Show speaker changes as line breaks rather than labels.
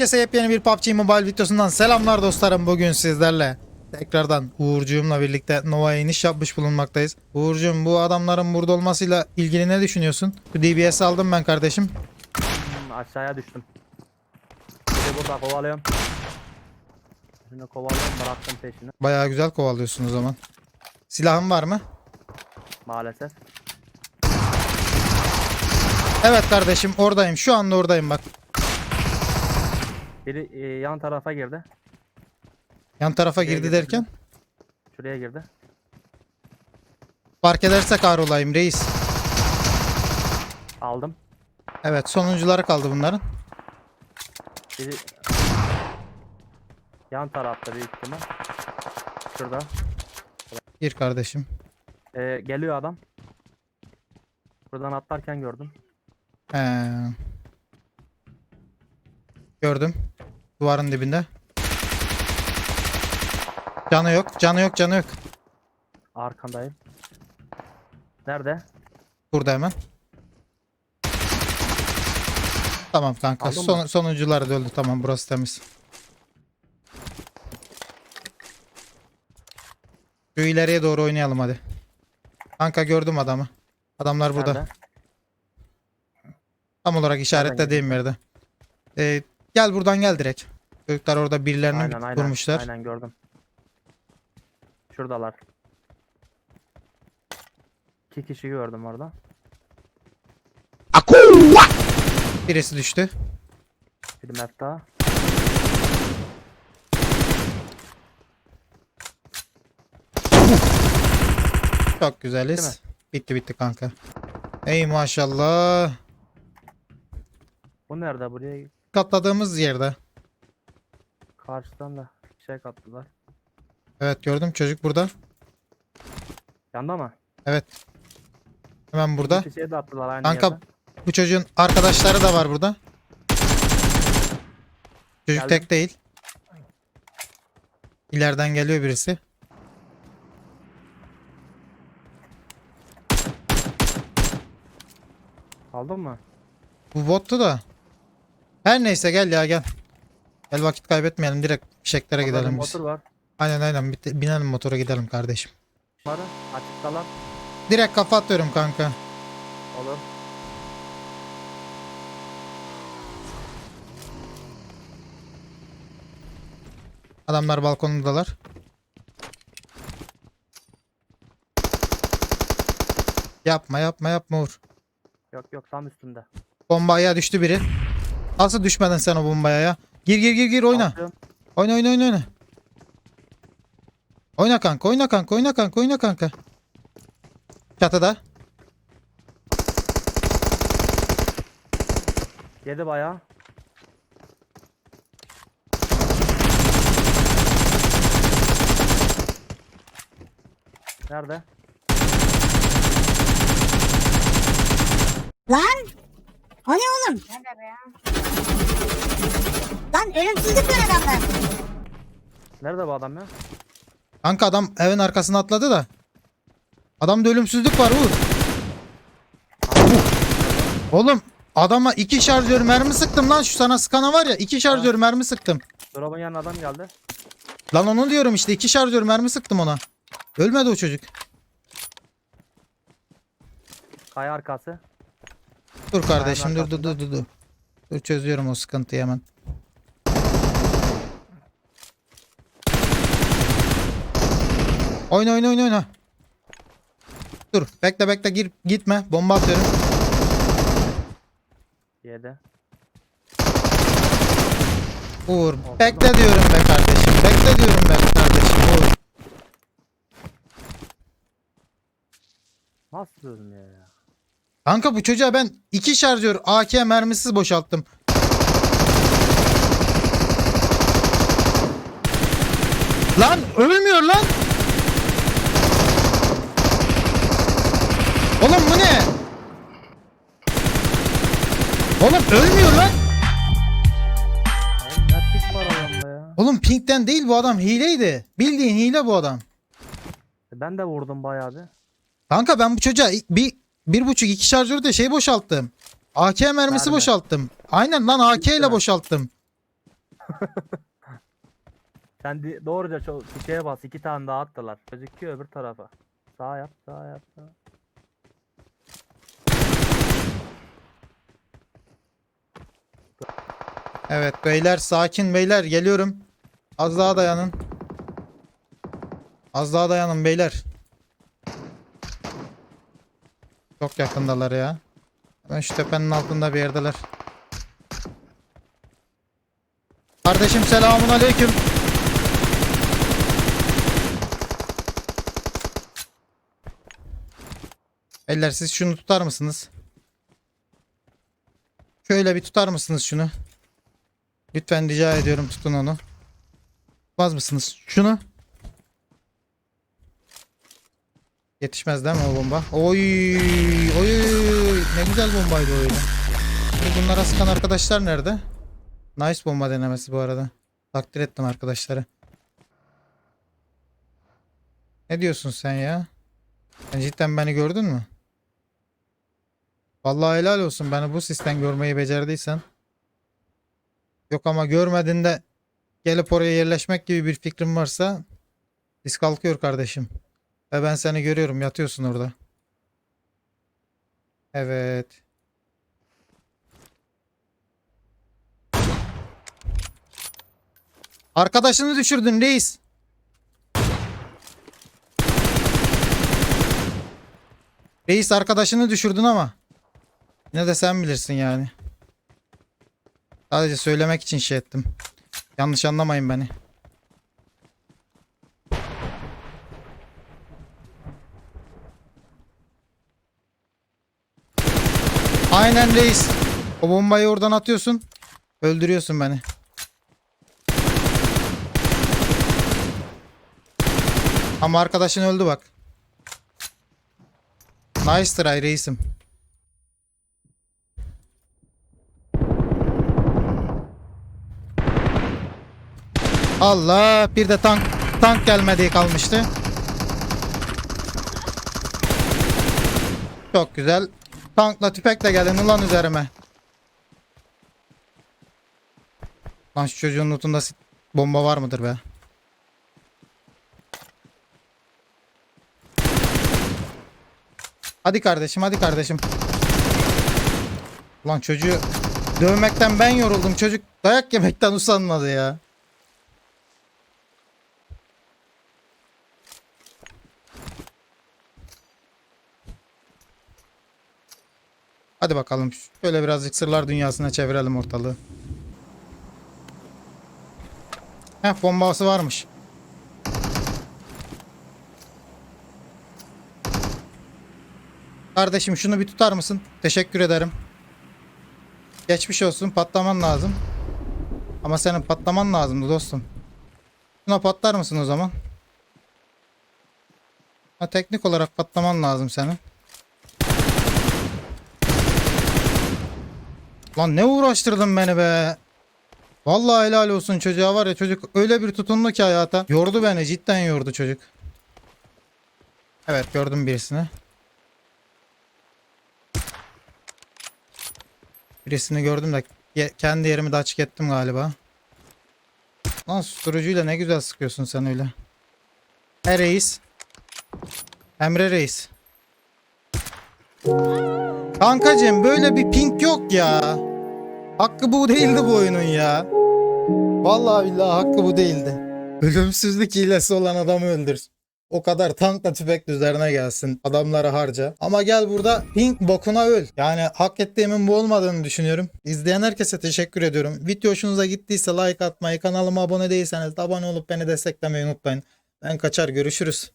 Herkese yepyeni bir PUBG Mobile videosundan selamlar dostlarım. Bugün sizlerle tekrardan Uğurcuğumla birlikte Nova'ya iniş yapmış bulunmaktayız. Uğurcuğum bu adamların burada olmasıyla ilgili ne düşünüyorsun? Bu DBS aldım ben kardeşim.
Hmm, aşağıya düştüm. Biri burada kovalıyorum. Şimdi kovalıyorum bıraktım peşini
Bayağı güzel kovalıyorsun o zaman. Silahın var mı?
maalesef.
Evet kardeşim oradayım. Şu anda oradayım bak.
Biri e, yan tarafa girdi.
Yan tarafa girdi
girdi?
derken.
Şuraya girdi.
Fark edersek ağır olayım reis.
Aldım.
Evet sonuncuları kaldı bunların.
Biri yan tarafta büyük ihtimal. Şurada.
Gir kardeşim.
E, geliyor adam. Buradan atlarken gördüm.
Ee, gördüm. Duvarın dibinde. Canı yok, canı yok, canı yok.
Arkandayım. Nerede?
Burada hemen. Tamam kanka.
Aldın mı?
Son, sonuncular da öldü. Tamam burası temiz. Şu ileriye doğru oynayalım hadi. Kanka gördüm adamı. Adamlar burada.
Nerede?
Tam olarak işaretlediğim yerde. Ee, gel buradan gel direkt. Çocuklar orada birilerini
Aynen aynen.
vurmuşlar.
Aynen gördüm. Şuradalar. İki kişi gördüm orada.
Birisi düştü.
Bir map daha.
Çok güzeliz. Bitti bitti kanka. Ey maşallah.
Bu nerede? Buraya
Katladığımız yerde.
karşıdan da şey kattılar.
Evet gördüm çocuk burada.
Yanda mı?
Evet. Hemen burada.
Bir şey de attılar aynı
Kanka
yerden.
bu çocuğun arkadaşları da var burada. Çocuk
Geldim.
tek değil. İleriden geliyor birisi.
Aldın mı?
Bu bottu da. Her neyse gel ya gel. Gel vakit kaybetmeyelim direkt fişeklere gidelim biz.
Motor var.
Aynen aynen bit- binelim motora gidelim kardeşim.
Bunları açıktalar.
Direkt kafa atıyorum kanka.
Olur.
Adamlar balkonundalar. Yapma yapma yapma Uğur.
Yok yok tam üstünde.
Bombaya düştü biri. Nasıl düşmedin sen o bombaya ya? Gir gir gir gir oyna.
Atıyorum.
Oyna oyna oyna oyna. Oyna kanka oyna kanka oyna kanka oyna kanka. Çatıda.
Yedi bayağı. Nerede?
Lan! O ne oğlum? Lan ölümsüzlük var adamda.
Nerede bu adam ya?
Kanka adam evin arkasına atladı da. Adamda ölümsüzlük var Uğur. Oğlum adama iki şarjör mermi sıktım lan şu sana sıkana var ya iki şarjör mermi sıktım.
Drop'un yanına adam geldi.
Lan onu diyorum işte iki şarjör mermi sıktım ona. Ölmedi o çocuk.
Kaya arkası.
Dur kardeşim dur dur dur dur. Dur çözüyorum o sıkıntıyı hemen. Oyna oyna oyna oyna. Dur bekle bekle gir gitme bomba atıyorum.
Yedi.
Uğur bekle diyorum be kardeşim. Bekle diyorum be kardeşim Uğur.
Nasıl ölmüyor ya?
Kanka bu çocuğa ben iki şarjör AK mermisiz boşalttım. Lan ölmüyor lan. Oğlum bu ne? Oğlum ölmüyor lan.
Oğlum ne pis var adamda ya.
Oğlum Pink'ten değil bu adam hileydi. Bildiğin hile bu adam.
Ben de vurdum bayağı bir.
Kanka ben bu çocuğa bir bir buçuk iki şarjörde şey boşalttım. AK mermisi
Mermi.
boşalttım. Aynen lan AK ile boşalttım.
Sen di- doğruca çok şeye bas. iki tane daha attılar. Gözüküyor öbür tarafa. Sağ yap, sağ yap. Sağ.
Evet beyler sakin beyler geliyorum. Az daha dayanın. Az daha dayanın beyler. Çok yakındalar ya. Hemen şu tepenin altında bir yerdeler. Kardeşim selamun aleyküm. Beyler siz şunu tutar mısınız? Şöyle bir tutar mısınız şunu? Lütfen rica ediyorum tutun onu. Tutmaz mısınız? Şunu. Yetişmez değil mi o bomba? Oy, oy, ne güzel bombaydı o öyle. Bunlara sıkan arkadaşlar nerede? Nice bomba denemesi bu arada. Takdir ettim arkadaşları. Ne diyorsun sen ya? Sen cidden beni gördün mü? Vallahi helal olsun beni bu sistem görmeyi becerdiysen. Yok ama görmedin de gelip oraya yerleşmek gibi bir fikrin varsa biz kalkıyor kardeşim. Ve ben seni görüyorum yatıyorsun orada. Evet. Arkadaşını düşürdün reis. Reis arkadaşını düşürdün ama. Ne de sen bilirsin yani. Sadece söylemek için şey ettim. Yanlış anlamayın beni. Aynen reis. O bombayı oradan atıyorsun. Öldürüyorsun beni. Ama arkadaşın öldü bak. Nice try reisim. Allah bir de tank tank gelmediği kalmıştı. Çok güzel. Tankla tüfekle gelin ulan üzerime. Lan şu çocuğun lootunda sit- bomba var mıdır be? Hadi kardeşim hadi kardeşim. Lan çocuğu dövmekten ben yoruldum. Çocuk dayak yemekten usanmadı ya. Hadi bakalım. Şöyle birazcık sırlar dünyasına çevirelim ortalığı. Heh bombası varmış. Kardeşim şunu bir tutar mısın? Teşekkür ederim. Geçmiş olsun patlaman lazım. Ama senin patlaman lazımdı dostum. Şuna patlar mısın o zaman? Ha, teknik olarak patlaman lazım senin. Lan ne uğraştırdın beni be. Vallahi helal olsun çocuğa var ya çocuk öyle bir tutundu ki hayata. Yordu beni cidden yordu çocuk. Evet gördüm birisini. Birisini gördüm de kendi yerimi de açık ettim galiba. Lan susturucuyla ne güzel sıkıyorsun sen öyle. He reis. Emre reis. Kankacığım böyle bir pink yok ya. Hakkı bu değildi bu oyunun ya. Vallahi billahi hakkı bu değildi. Ölümsüzlük hilesi olan adamı öldür. O kadar tankla tüfekle üzerine gelsin. Adamları harca. Ama gel burada pink bokuna öl. Yani hak ettiğimin bu olmadığını düşünüyorum. İzleyen herkese teşekkür ediyorum. Video hoşunuza gittiyse like atmayı, kanalıma abone değilseniz de abone olup beni desteklemeyi unutmayın. Ben kaçar görüşürüz.